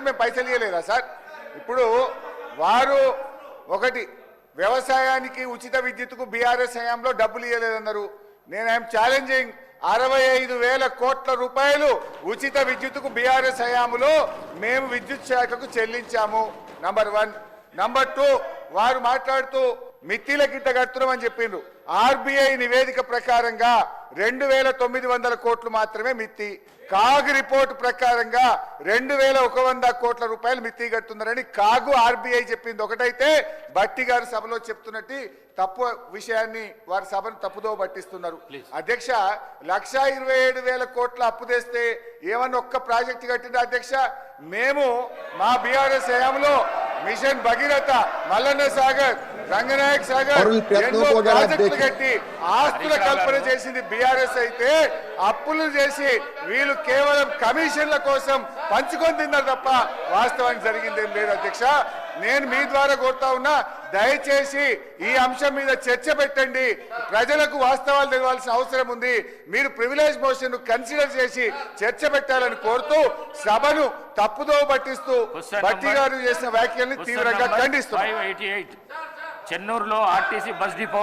రైతులకు మేము పైసలు ఇవ్వలేదా సార్? ఇప్పుడు వారు ఒకటి వ్యవసాయానికి ఉచిత విద్యుత్కు బీఆర్ఎస్ హయాంలో డబ్బులు ఇవ్వలేదన్నారు నేను ఐఎమ్ ఛాలెంజింగ్ అరవై ఐదు వేల కోట్ల రూపాయలు ఉచిత విద్యుత్కు బీఆర్ఎస్ హయాంలో మేము విద్యుత్ శాఖకు చెల్లించాము. నంబర్ వన్ నంబర్ టూ వారు మాట్లాడుతూ మిత్తిల గిట్ట కడుతున్నామని చెప్పిండ్రు. ఆర్బీఐ నివేదిక ప్రకారంగా రెండు వేల తొమ్మిది వందల కోట్లు మాత్రమే మిత్తి. కాగ్ రిపోర్ట్ ప్రకారంగా రెండు వేల ఒక వంద కోట్ల రూపాయలు మిత్తి కడుతున్నారని కాగు ఆర్బీఐ చెప్పింది. ఒకటైతే బట్టి గారు సభలో చెప్తున్నట్టు తప్పు విషయాన్ని వారి సభను తప్పుదో పట్టిస్తున్నారు. అధ్యక్ష లక్ష ఇరవై ఏడు వేల కోట్ల అప్పు తెస్తే ఏమన్నా ఒక్క ప్రాజెక్ట్ కట్టిన అధ్యక్ష? మేము మా బీఆర్ఎస్ హయాంలో మిషన్ భగీరథ మల్లన్న సాగర్ రంగనాయక్ సాగర్ ఎన్నో ప్రాజెక్టులు. కట్టి ఆస్తుల కల్పన చేసింది బీఆర్ఎస్ అయితే అప్పులు చేసి వీళ్ళు కేవలం కమిషన్ల కోసం పంచుకొని తిన్నారు తప్ప వాస్తవానికి జరిగింది ఏం లేదు అధ్యక్ష. నేను మీ ద్వారా కోరుతా ఉన్నా దయచేసి ఈ అంశం మీద చర్చ పెట్టండి. ప్రజలకు వాస్తవాలు తెలియాల్సిన అవసరం ఉంది. మీరు ప్రివిలేజ్ మోషన్ కన్సిడర్ చేసి చర్చ పెట్టాలని కోరుతూ సభను తప్పుదో పట్టిస్తూ number- గారు చేసిన వ్యాఖ్యల్ని తీవ్రంగా ఖండిస్తున్నారు చెన్నూరులో ఆర్టీసీ బస్ డిపో.